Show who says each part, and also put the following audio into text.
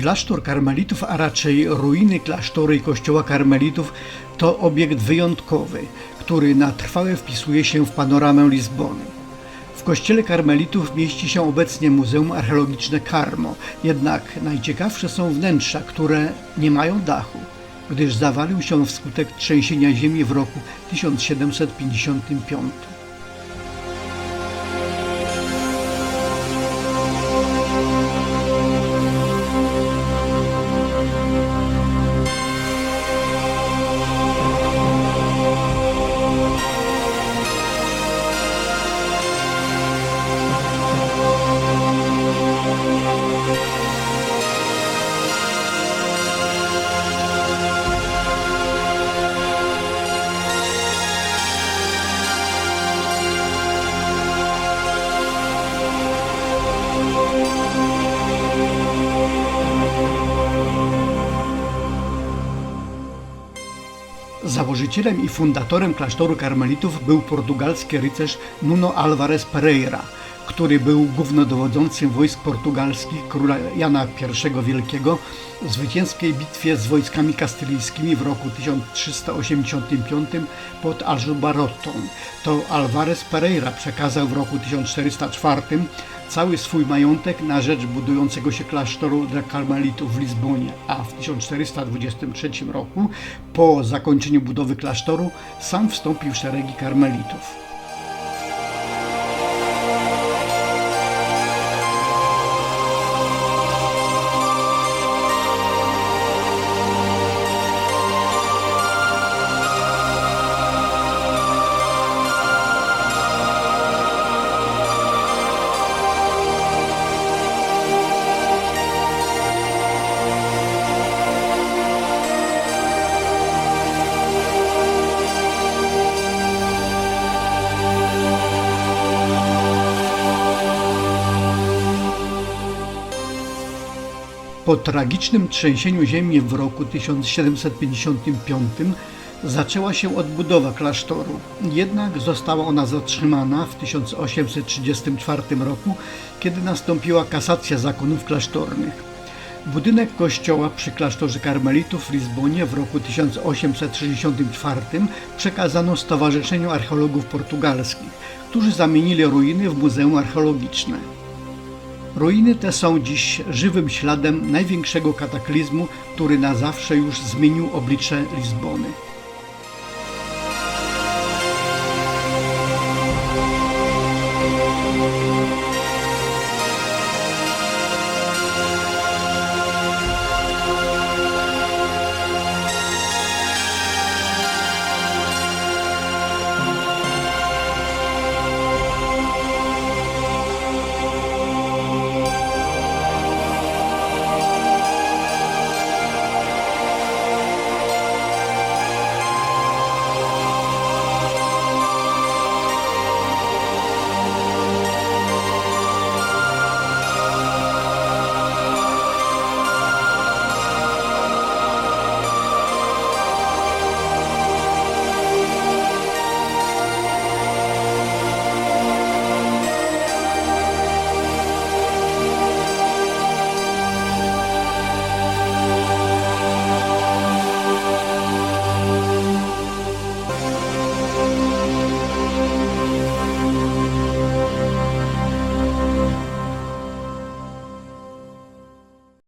Speaker 1: Klasztor karmelitów, a raczej ruiny klasztoru i kościoła karmelitów to obiekt wyjątkowy, który na trwałe wpisuje się w panoramę Lizbony. W kościele karmelitów mieści się obecnie Muzeum Archeologiczne Carmo, jednak najciekawsze są wnętrza, które nie mają dachu, gdyż zawalił się wskutek trzęsienia ziemi w roku 1755. Założycielem i fundatorem klasztoru karmelitów był portugalski rycerz Nuno Álvares Pereira, który był głównodowodzącym wojsk portugalskich króla Jana I Wielkiego w zwycięskiej bitwie z wojskami kastylijskimi w roku 1385 pod Aljubarrotą. To Álvares Pereira przekazał w roku 1404 cały swój majątek na rzecz budującego się klasztoru dla karmelitów w Lizbonie, a w 1423 roku, po zakończeniu budowy klasztoru, sam wstąpił w szeregi karmelitów. Po tragicznym trzęsieniu ziemi w roku 1755 zaczęła się odbudowa klasztoru. Jednak została ona zatrzymana w 1834 roku, kiedy nastąpiła kasacja zakonów klasztornych. Budynek kościoła przy klasztorze karmelitów w Lizbonie w roku 1864 przekazano Stowarzyszeniu Archeologów Portugalskich, którzy zamienili ruiny w Muzeum Archeologiczne. Ruiny te są dziś żywym śladem największego kataklizmu, który na zawsze już zmienił oblicze Lizbony.